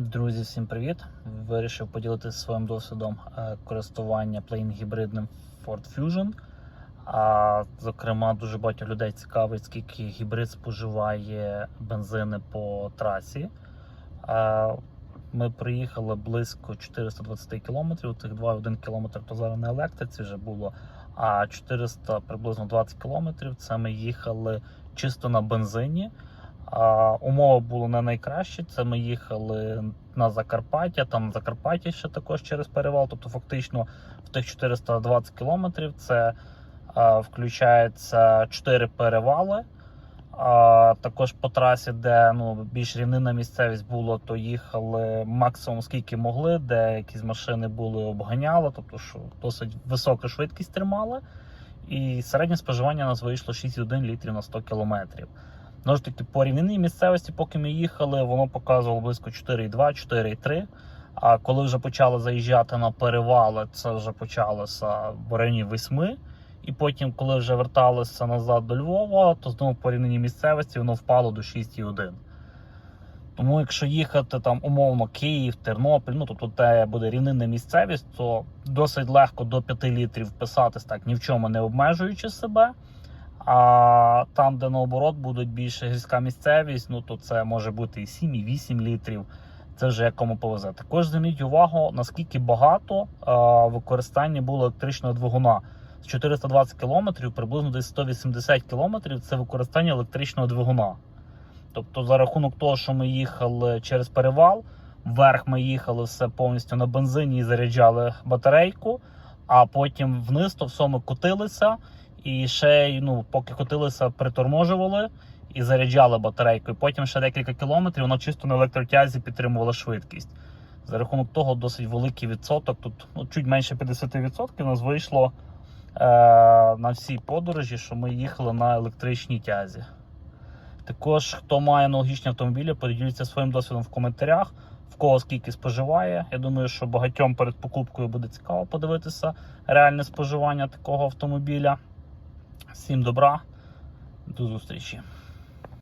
Друзі, всім привіт! Вирішив поділитися своїм досвідом е, користування плейн гібридним Ford Fusion. А зокрема, дуже багато людей цікавить, скільки гібрид споживає бензини по трасі. Ми приїхали близько 420 км, тих 2,1 км то зараз на електриці вже було. А 400 приблизно 20 км це ми їхали чисто на бензині. А, умови були не найкращі. Це ми їхали на Закарпаття. Там на Закарпатті ще також через перевал. Тобто, фактично, в тих 420 кілометрів це а, включається 4 перевали. А, також по трасі, де ну, більш рівнина місцевість було, то їхали максимум скільки могли, де якісь машини були обганяли, тобто що досить високу швидкість тримали. І середнє споживання у нас вийшло 6,1 літрів на 100 кілометрів. Знову ж таки, по рівнинній місцевості, поки ми їхали, воно показувало близько 4,2, 4,3. А коли вже почали заїжджати на перевали, це вже почалося в районі 8. І потім, коли вже верталися назад до Львова, то знову по рівнинній місцевості воно впало до 6,1. Тому якщо їхати там умовно Київ, Тернопіль, ну тобто де буде рівнинна місцевість, то досить легко до 5 літрів вписатись так, ні в чому не обмежуючи себе. А там, де наоборот будуть більше гірська місцевість, ну то це може бути і 7, і 8 літрів. Це вже як кому повезе. Також зверніть увагу, наскільки багато використання було електричного двигуна. З 420 км, приблизно десь 180 км це використання електричного двигуна. Тобто, за рахунок того, що ми їхали через перевал, вверх ми їхали все повністю на бензині і заряджали батарейку, а потім вниз то все ми котилися. І ще, ну, поки котилися, приторможували і заряджали батарейку. І потім ще декілька кілометрів воно чисто на електротязі підтримувало швидкість. За рахунок того, досить великий відсоток. Тут ну, чуть менше 50% у нас вийшло е, на всій подорожі, що ми їхали на електричній тязі. Також, хто має аналогічні автомобілі, поділіться своїм досвідом в коментарях, в кого скільки споживає. Я думаю, що багатьом перед покупкою буде цікаво подивитися реальне споживання такого автомобіля. Всім добра, до зустрічі.